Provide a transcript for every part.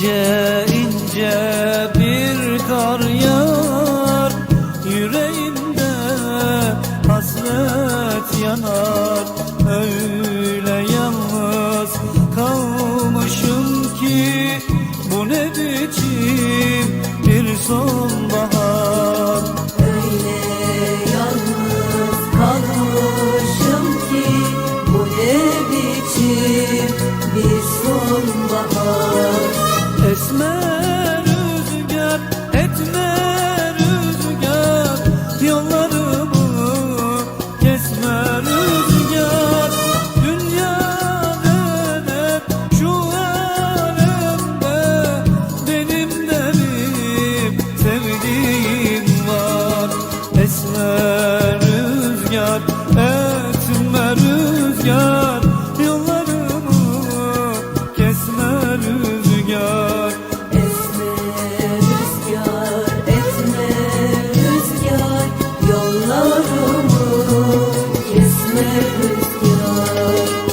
İnce ince bir kar yağar. Yüreğimde hasret yanar. Öyle yalnız kalmışım ki Bu ne biçim bir sonbahar? Öyle yalnız kalmışım ki Bu ne biçim bir sonbahar Música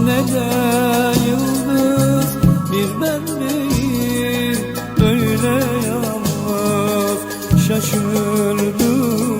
kalmış ne de yıldız Bir ben miyim böyle yalnız Şaşır